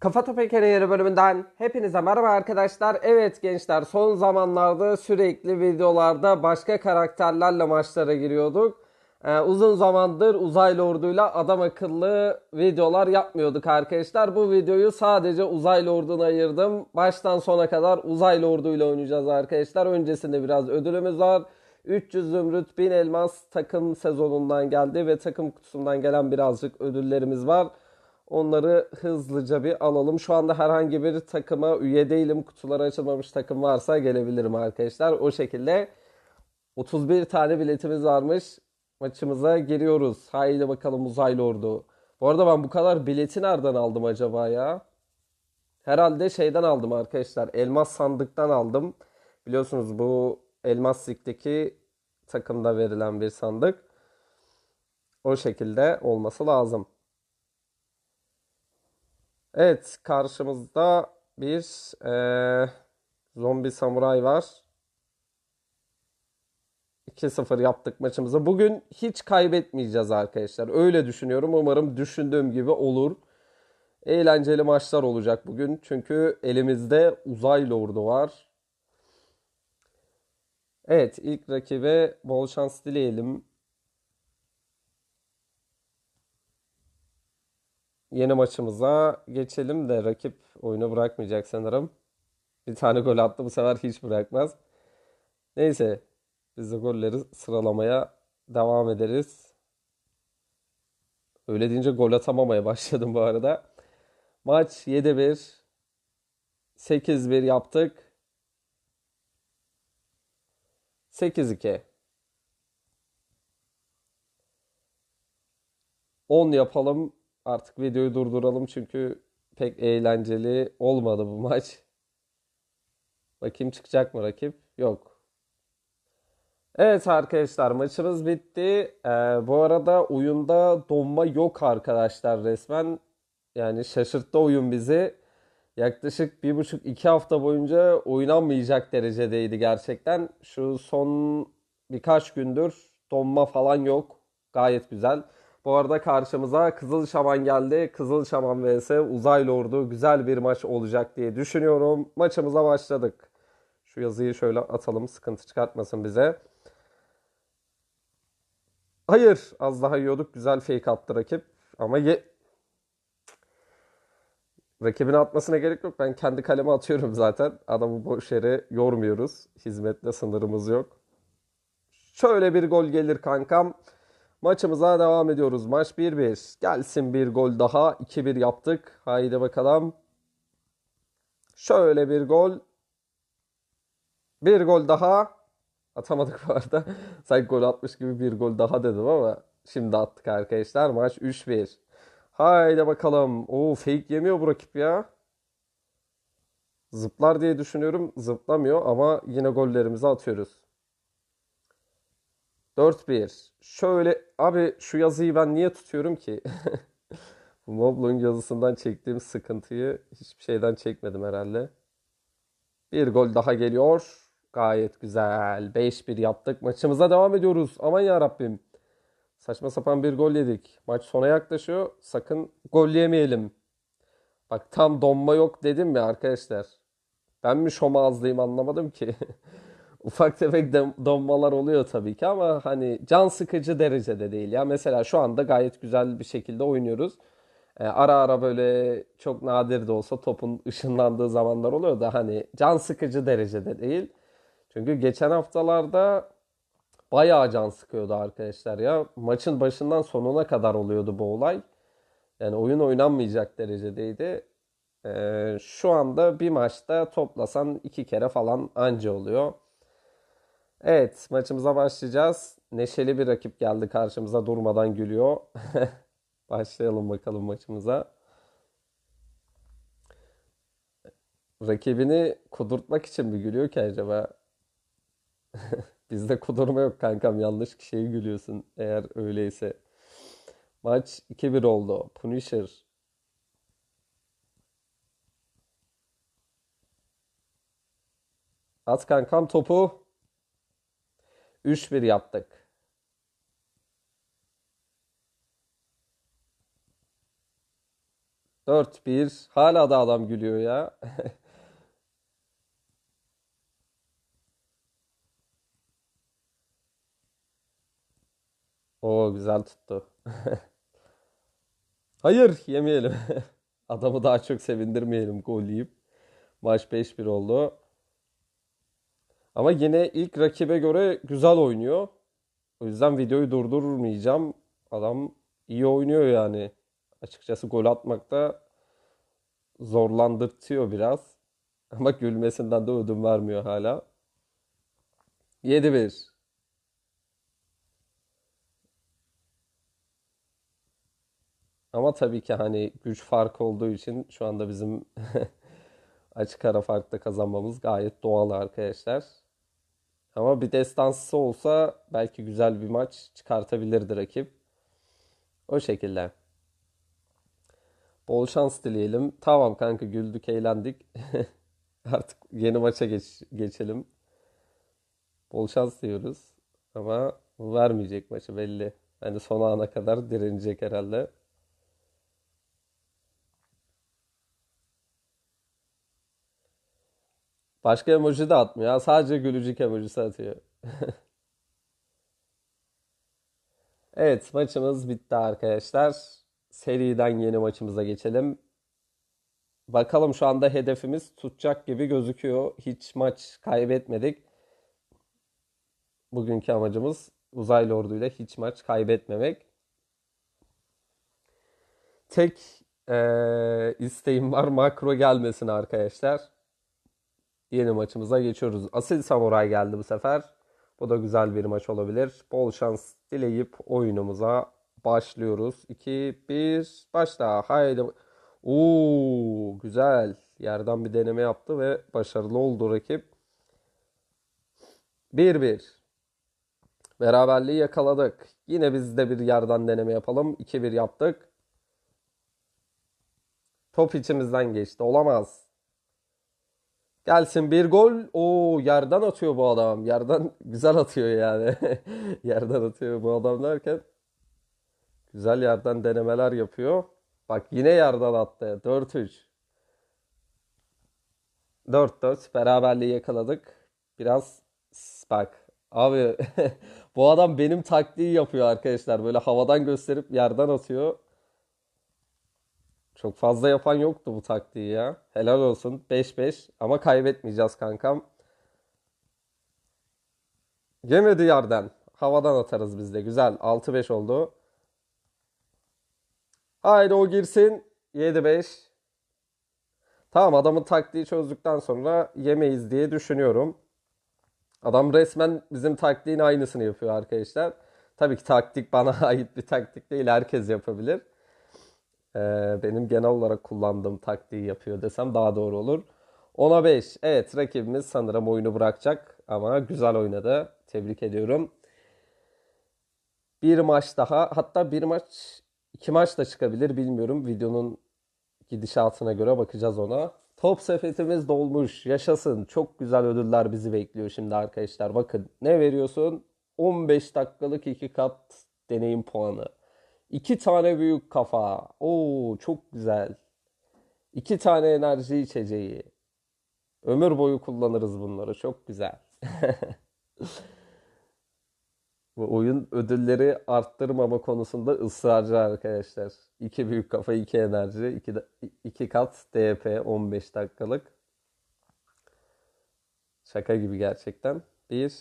Kafa Topu Kariyeri bölümünden hepinize merhaba arkadaşlar. Evet gençler son zamanlarda sürekli videolarda başka karakterlerle maçlara giriyorduk. Ee, uzun zamandır uzaylı orduyla adam akıllı videolar yapmıyorduk arkadaşlar. Bu videoyu sadece uzaylı orduna ayırdım. Baştan sona kadar uzaylı orduyla oynayacağız arkadaşlar. Öncesinde biraz ödülümüz var. 300 zümrüt 1000 elmas takım sezonundan geldi ve takım kutusundan gelen birazcık ödüllerimiz var. Onları hızlıca bir alalım. Şu anda herhangi bir takıma üye değilim. Kutuları açılmamış takım varsa gelebilirim arkadaşlar. O şekilde 31 tane biletimiz varmış. Maçımıza giriyoruz. Haydi bakalım uzaylı ordu. Bu arada ben bu kadar bileti nereden aldım acaba ya? Herhalde şeyden aldım arkadaşlar. Elmas sandıktan aldım. Biliyorsunuz bu Elmas Lig'deki takımda verilen bir sandık. O şekilde olması lazım. Evet, karşımızda bir eee, zombi samuray var. 2-0 yaptık maçımızı. Bugün hiç kaybetmeyeceğiz arkadaşlar. Öyle düşünüyorum. Umarım düşündüğüm gibi olur. Eğlenceli maçlar olacak bugün. Çünkü elimizde uzay lordu var. Evet, ilk rakibe bol şans dileyelim. Yeni maçımıza geçelim de rakip oyunu bırakmayacak sanırım. Bir tane gol attı bu sefer hiç bırakmaz. Neyse biz de golleri sıralamaya devam ederiz. Öyle deyince gol atamamaya başladım bu arada. Maç 7-1, 8-1 yaptık. 8-2. 10 yapalım. Artık videoyu durduralım çünkü pek eğlenceli olmadı bu maç. Bakayım çıkacak mı rakip? Yok. Evet arkadaşlar maçımız bitti. Ee, bu arada oyunda donma yok arkadaşlar resmen. Yani şaşırttı oyun bizi. Yaklaşık bir buçuk iki hafta boyunca oynanmayacak derecedeydi gerçekten. Şu son birkaç gündür donma falan yok. Gayet güzel. Bu arada karşımıza Kızıl Şaman geldi. Kızıl Şaman vs Uzaylı Ordu güzel bir maç olacak diye düşünüyorum. Maçımıza başladık. Şu yazıyı şöyle atalım sıkıntı çıkartmasın bize. Hayır az daha yiyorduk. Güzel fake attı rakip. Ama ye... Rakibin atmasına gerek yok. Ben kendi kaleme atıyorum zaten. Adamı boş yere yormuyoruz. Hizmetle sınırımız yok. Şöyle bir gol gelir kankam. Maçımıza devam ediyoruz. Maç 1-1. Gelsin bir gol daha. 2-1 yaptık. Haydi bakalım. Şöyle bir gol. Bir gol daha. Atamadık bu arada. Sanki gol atmış gibi bir gol daha dedim ama şimdi attık arkadaşlar. Maç 3-1. Haydi bakalım. Oo fake yemiyor bu rakip ya. Zıplar diye düşünüyorum. Zıplamıyor ama yine gollerimizi atıyoruz. 4-1. Şöyle abi şu yazıyı ben niye tutuyorum ki? Moblon yazısından çektiğim sıkıntıyı hiçbir şeyden çekmedim herhalde. Bir gol daha geliyor. Gayet güzel. 5-1 yaptık. Maçımıza devam ediyoruz. Aman ya Rabbim. Saçma sapan bir gol yedik. Maç sona yaklaşıyor. Sakın gol yemeyelim. Bak tam donma yok dedim ya arkadaşlar. Ben mi şoma azlayayım anlamadım ki. Ufak tefek donmalar oluyor tabii ki ama hani can sıkıcı derecede değil ya. Mesela şu anda gayet güzel bir şekilde oynuyoruz. Ee, ara ara böyle çok nadir de olsa topun ışınlandığı zamanlar oluyor da hani can sıkıcı derecede değil. Çünkü geçen haftalarda bayağı can sıkıyordu arkadaşlar ya. Maçın başından sonuna kadar oluyordu bu olay. Yani oyun oynanmayacak derecedeydi. Ee, şu anda bir maçta toplasan iki kere falan anca oluyor. Evet maçımıza başlayacağız. Neşeli bir rakip geldi karşımıza durmadan gülüyor. Başlayalım bakalım maçımıza. Rakibini kudurtmak için mi gülüyor ki acaba? Bizde kudurma yok kankam yanlış kişiye gülüyorsun eğer öyleyse. Maç 2-1 oldu. Punisher. At kankam topu. 3-1 yaptık. 4-1. Hala da adam gülüyor ya. O güzel tuttu. Hayır yemeyelim. Adamı daha çok sevindirmeyelim gol yiyip. Maç 5-1 oldu. Ama yine ilk rakibe göre güzel oynuyor. O yüzden videoyu durdurmayacağım. Adam iyi oynuyor yani. Açıkçası gol atmakta zorlandırtıyor biraz. Ama gülmesinden de ödün vermiyor hala. 7-1. Ama tabii ki hani güç farkı olduğu için şu anda bizim açık ara farkta kazanmamız gayet doğal arkadaşlar. Ama bir destansı olsa belki güzel bir maç çıkartabilirdi rakip. O şekilde. Bol şans dileyelim. Tamam kanka güldük, eğlendik. Artık yeni maça geç, geçelim. Bol şans diyoruz. Ama vermeyecek maçı belli. Hani son ana kadar direnecek herhalde. Başka emoji de atmıyor. Sadece gülücük emojisi atıyor. Evet, maçımız bitti arkadaşlar. Seriden yeni maçımıza geçelim. Bakalım şu anda hedefimiz tutacak gibi gözüküyor. Hiç maç kaybetmedik. Bugünkü amacımız uzaylı orduyla hiç maç kaybetmemek. Tek eee, isteğim var makro gelmesin arkadaşlar. Yeni maçımıza geçiyoruz. Asil Samuray geldi bu sefer. Bu da güzel bir maç olabilir. Bol şans dileyip oyunumuza başlıyoruz. 2 1 başla. Haydi. Oo güzel. Yerden bir deneme yaptı ve başarılı oldu rakip. 1-1. Beraberliği yakaladık. Yine biz de bir yerden deneme yapalım. 2-1 yaptık. Top içimizden geçti. Olamaz. Gelsin bir gol. Oo yerden atıyor bu adam. Yerden güzel atıyor yani. Yerden atıyor bu adam derken güzel yerden denemeler yapıyor. Bak yine yerden attı. 4-3. 4-4 beraberliği yakaladık. Biraz bak abi bu adam benim taktiği yapıyor arkadaşlar. Böyle havadan gösterip yerden atıyor. Çok fazla yapan yoktu bu taktiği ya. Helal olsun. 5-5 ama kaybetmeyeceğiz kankam. Yemedi yerden. Havadan atarız biz de. Güzel. 6-5 oldu. Haydi o girsin. 7-5. Tamam adamın taktiği çözdükten sonra yemeyiz diye düşünüyorum. Adam resmen bizim taktiğin aynısını yapıyor arkadaşlar. Tabii ki taktik bana ait bir taktik değil. Herkes yapabilir. Ee, benim genel olarak kullandığım taktiği yapıyor desem daha doğru olur. 10'a 5. Evet rakibimiz sanırım oyunu bırakacak ama güzel oynadı. Tebrik ediyorum. Bir maç daha hatta bir maç iki maç da çıkabilir bilmiyorum. Videonun gidişatına göre bakacağız ona. Top sepetimiz dolmuş. Yaşasın. Çok güzel ödüller bizi bekliyor şimdi arkadaşlar. Bakın ne veriyorsun? 15 dakikalık iki kat deneyim puanı. İki tane büyük kafa. Oo çok güzel. İki tane enerji içeceği. Ömür boyu kullanırız bunları. Çok güzel. Bu oyun ödülleri arttırmama konusunda ısrarcı arkadaşlar. İki büyük kafa, iki enerji, iki, iki kat DP 15 dakikalık. Şaka gibi gerçekten. Bir,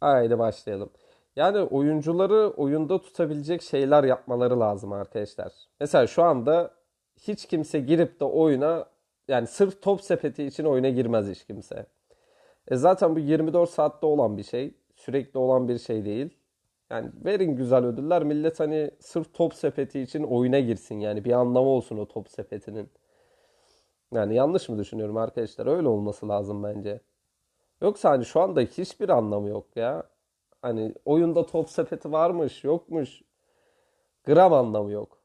haydi başlayalım. Yani oyuncuları oyunda tutabilecek şeyler yapmaları lazım arkadaşlar. Mesela şu anda hiç kimse girip de oyuna yani sırf top sepeti için oyuna girmez hiç kimse. E zaten bu 24 saatte olan bir şey. Sürekli olan bir şey değil. Yani verin güzel ödüller. Millet hani sırf top sepeti için oyuna girsin. Yani bir anlamı olsun o top sepetinin. Yani yanlış mı düşünüyorum arkadaşlar? Öyle olması lazım bence. Yoksa hani şu anda hiçbir anlamı yok ya. Hani oyunda top sepeti varmış, yokmuş. Gram anlamı yok.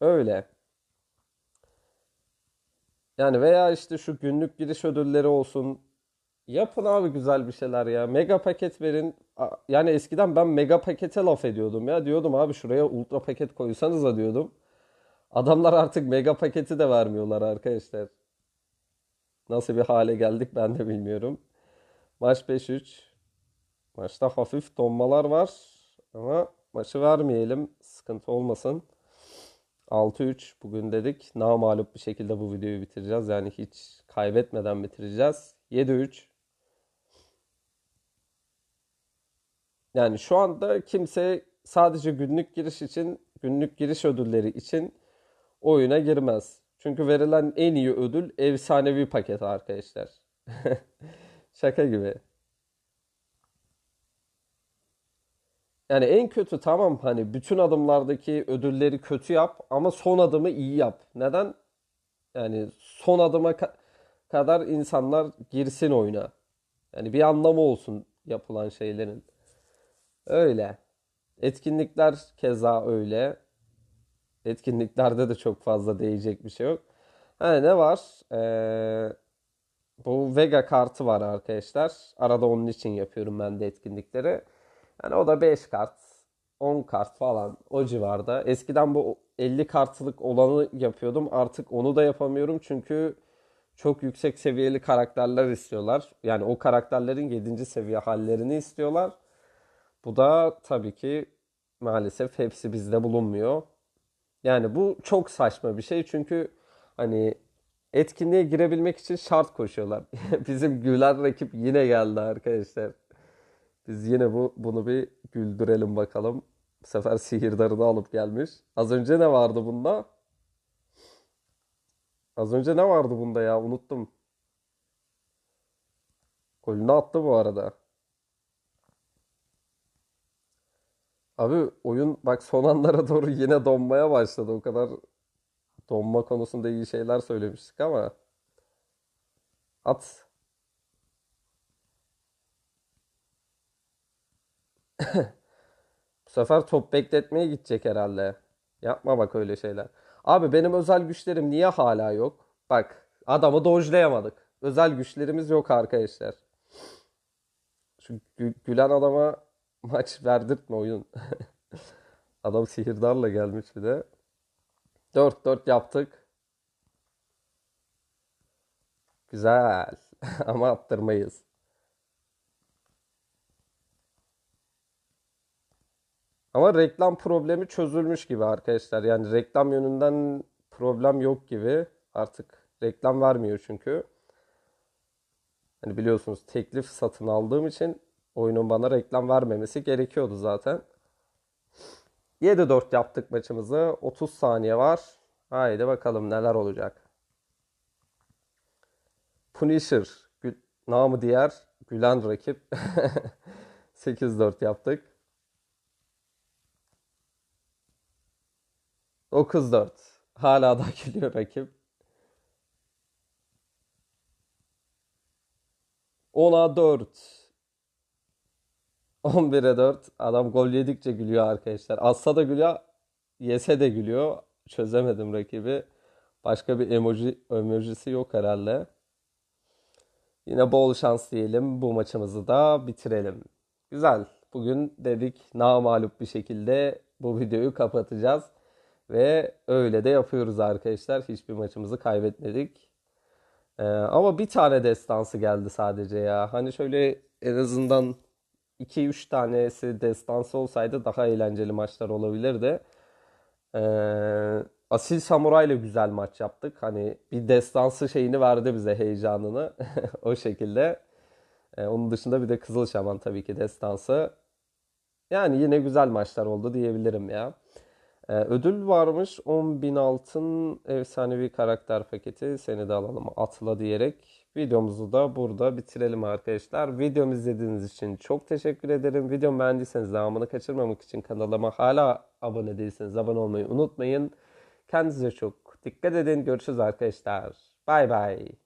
Öyle. Yani veya işte şu günlük giriş ödülleri olsun. Yapın abi güzel bir şeyler ya. Mega paket verin. Yani eskiden ben mega pakete laf ediyordum ya. Diyordum abi şuraya ultra paket koysanız da diyordum. Adamlar artık mega paketi de vermiyorlar arkadaşlar. Nasıl bir hale geldik ben de bilmiyorum. Maç 5-3. Maçta hafif donmalar var ama maçı vermeyelim. Sıkıntı olmasın. 6-3 bugün dedik. Namağlup bir şekilde bu videoyu bitireceğiz. Yani hiç kaybetmeden bitireceğiz. 7-3. Yani şu anda kimse sadece günlük giriş için, günlük giriş ödülleri için oyuna girmez. Çünkü verilen en iyi ödül efsanevi paket arkadaşlar. Şaka gibi. Yani en kötü tamam hani bütün adımlardaki ödülleri kötü yap ama son adımı iyi yap. Neden? Yani son adıma ka- kadar insanlar girsin oyuna. Yani bir anlamı olsun yapılan şeylerin. Öyle. Etkinlikler keza öyle. Etkinliklerde de çok fazla değecek bir şey yok. Ha, ne var? Ee, bu Vega kartı var arkadaşlar. Arada onun için yapıyorum ben de etkinlikleri. Yani o da 5 kart, 10 kart falan o civarda. Eskiden bu 50 kartlık olanı yapıyordum. Artık onu da yapamıyorum çünkü çok yüksek seviyeli karakterler istiyorlar. Yani o karakterlerin 7. seviye hallerini istiyorlar. Bu da tabii ki maalesef hepsi bizde bulunmuyor. Yani bu çok saçma bir şey çünkü hani etkinliğe girebilmek için şart koşuyorlar. Bizim gülen rakip yine geldi arkadaşlar. Biz yine bu bunu bir güldürelim bakalım. Bu sefer sihirdarını alıp gelmiş. Az önce ne vardı bunda? Az önce ne vardı bunda ya? Unuttum. Golünü attı bu arada. Abi oyun bak son anlara doğru yine donmaya başladı. O kadar donma konusunda iyi şeyler söylemiştik ama at. Bu sefer top bekletmeye gidecek herhalde. Yapma bak öyle şeyler. Abi benim özel güçlerim niye hala yok? Bak adamı dojlayamadık. Özel güçlerimiz yok arkadaşlar. Şu gü- gülen adama maç verdirtme oyun. Adam sihirdarla gelmiş bir de. 4-4 yaptık. Güzel. Ama attırmayız. Ama reklam problemi çözülmüş gibi arkadaşlar. Yani reklam yönünden problem yok gibi. Artık reklam vermiyor çünkü. Hani biliyorsunuz teklif satın aldığım için oyunun bana reklam vermemesi gerekiyordu zaten. 7-4 yaptık maçımızı. 30 saniye var. Haydi bakalım neler olacak. Punisher, namı diğer gülen rakip. 8-4 yaptık. 9-4. Hala da gülüyor rakip. 10'a 4. 11'e 4. Adam gol yedikçe gülüyor arkadaşlar. Atsa da gülüyor, yese de gülüyor. Çözemedim rakibi. Başka bir emoji emojisi yok herhalde. Yine bol şans diyelim. Bu maçımızı da bitirelim. Güzel. Bugün dedik namağlup bir şekilde bu videoyu kapatacağız. Ve öyle de yapıyoruz arkadaşlar. Hiçbir maçımızı kaybetmedik. Ee, ama bir tane destansı geldi sadece ya. Hani şöyle en azından 2-3 tanesi destansı olsaydı daha eğlenceli maçlar olabilirdi. Ee, Asil Samuray ile güzel maç yaptık. Hani bir destansı şeyini verdi bize heyecanını. O şekilde. Ee, onun dışında bir de Kızıl Şaman tabii ki destansı. Yani yine güzel maçlar oldu diyebilirim ya. Ee, ödül varmış 10.000 altın efsanevi karakter paketi seni de alalım atla diyerek videomuzu da burada bitirelim arkadaşlar. Videomu izlediğiniz için çok teşekkür ederim. Videomu beğendiyseniz devamını kaçırmamak için kanalıma hala abone değilseniz abone olmayı unutmayın. Kendinize çok dikkat edin. Görüşürüz arkadaşlar. Bay bay.